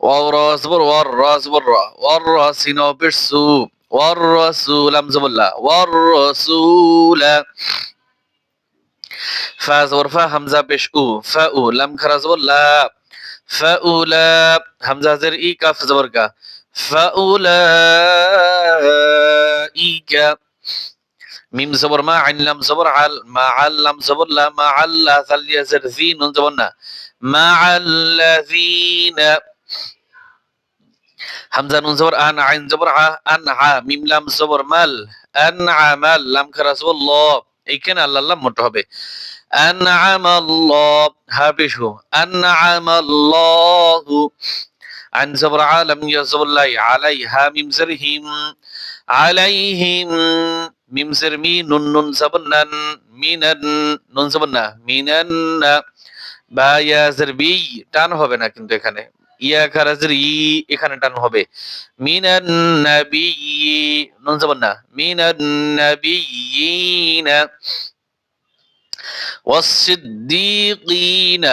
والرسول والرسول والرس بالسوء والرسول امزم الله والرسول فا زور فا همزه پیش أو فا أو لم خرز والله فا اولا همزة زر إي كاف زبر كا فا اولا إي كا. ميم زبر ما عين لم زبر عل ما عل لم زبر لا ما عل ثل يزر ذين زبرنا ما الذين হামজা নুন জবর আন আইন জবর আন আ মিম লাম জবর মাল আন আমাল লাম খারাজ ল এইখানে আল্লাহ আল্লাহ মোট হবে আন আমাল্লাহ হাফিজু আন আমাল্লাহু আন জবর আ ইয়াজবুল্লাহি আলাইহা মিম জরহিম আলাইহিম মিম জরমি নুন নুন জবনান মিনান নুন জবনা মিনান বা ইয়া জরবি টান হবে না কিন্তু এখানে ইয়া খারাজের ই এখানে টান হবে মিনান নাবি নুন সাবনা মিনান নাবিয়িনা والصديقين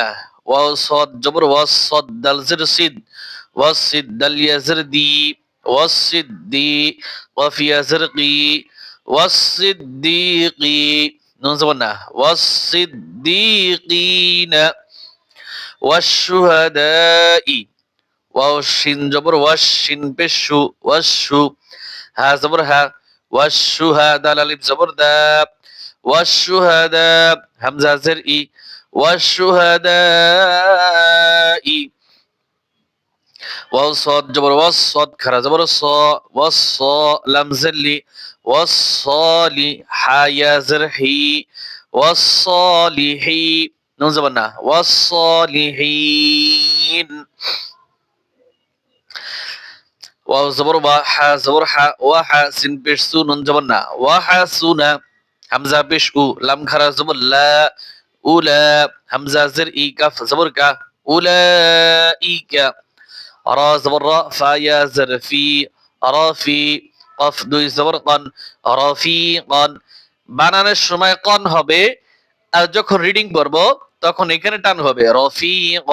وصد جبر والصد دل زر صد والصد دل يزر دي والصدي وفي يزرقي والصديقي نون زبنا والصديقين والشهداء والشين جبر والشين بشو والشو ها زبر ها والشهداء لالب زبر داب والشهداء همزة زرئي والشهداء والصاد جبر والصاد كرا جبر الصا والصا لم زلي والصالي حيا زرحي والصالحي نون زبرنا والصالحين ওয়া জবর ওয়া, হা, জবর, হা, ওয়া, হা, সিন পেশ সু, নুন, জবর না। ওয়া, হা, সু, না। হামজা পেশ উ, লাম খারা জবর, লা উলা হামজা, জের, ই কাফ জবর, কা উলা ই, কা। রা জবর, রা, ফা, ইয়া, জের, ফি রা ফি, কফ, দুই, জবর, কন রফি কন। বানানের সময় কন হবে? আর যখন রিডিং করব, তখন এখানে টান হবে রফি ক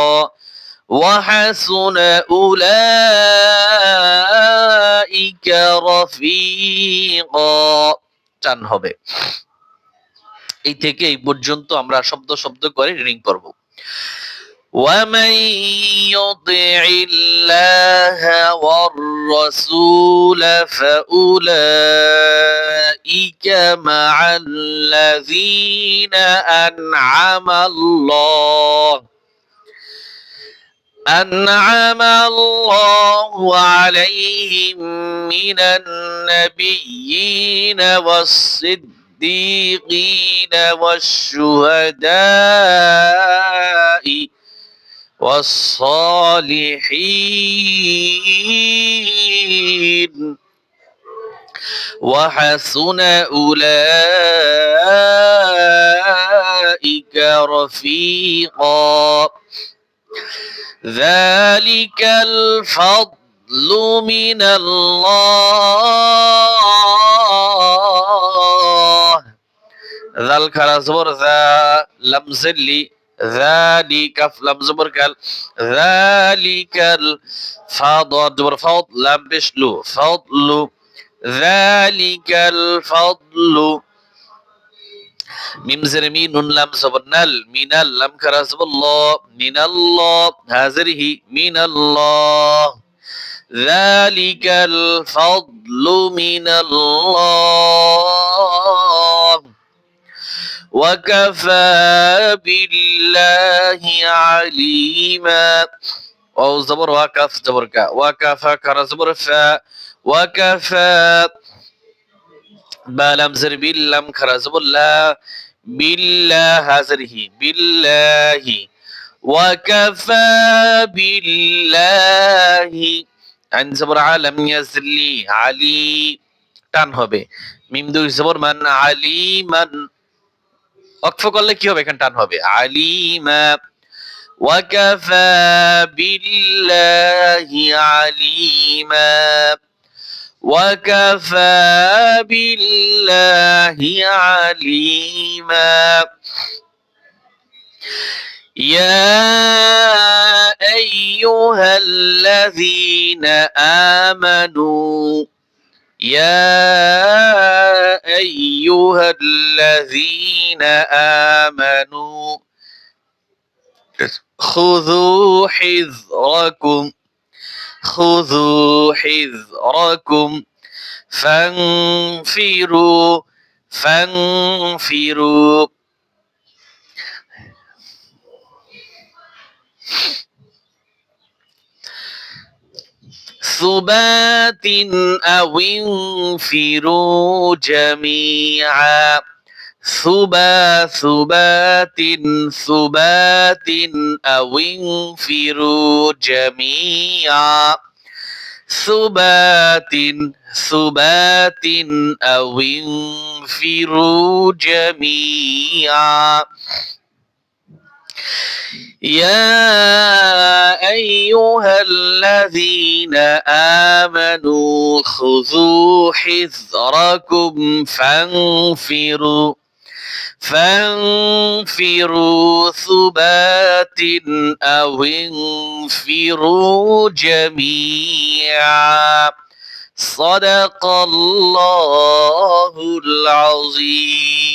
وحسن أولئك رفيقا টান হবে এই থেকে এই পর্যন্ত আমরা শব্দ শব্দ করে রিডিং করব ومن يطع الله والرسول فأولئك مع الذين أنعم الله أنعم الله عليهم من النبيين والصديقين والشهداء والصالحين وحسن أولئك رفيقا ذلك الفضل من الله. ذا الكرزبر ذا لمزلي ذلك لم زبر كال. ذلك الفضل. جبر فضل لم بشلو فضل. ذلك الفضل. মিম জের মি নুন লাম সবনাল মিনাল লাম খারা সবল্লাহ মিনাল্লাহ হাজরিহি মিনাল্লাহ ذلك الفضل من الله وكفى بالله عليما أو زبر وكف زبر كا وكفى كرا زبر فا وكفى بالام زر باللام كرا زبر لا بالله هزره بالله وكفى بالله عن زبر عالم يزلي علي টান হবে মিম দুই জবর মান আলিমান অক্ফ করলে কি হবে এখানে টান হবে আলিমা ওয়াকাফা বিল্লাহি আলিমা وكفى بالله عليما. يا أيها الذين آمنوا يا أيها الذين آمنوا خذوا حذركم. خذوا حذركم فانفروا فانفروا. ثبات أو انفروا جميعا. ثبا ثبات ثبات أو انفروا جميعا. ثبات ثبات أو انفروا جميعا. يا أيها الذين آمنوا خذوا حذركم فانفروا. فانفروا ثبات أو انفروا جميعا. صدق الله العظيم.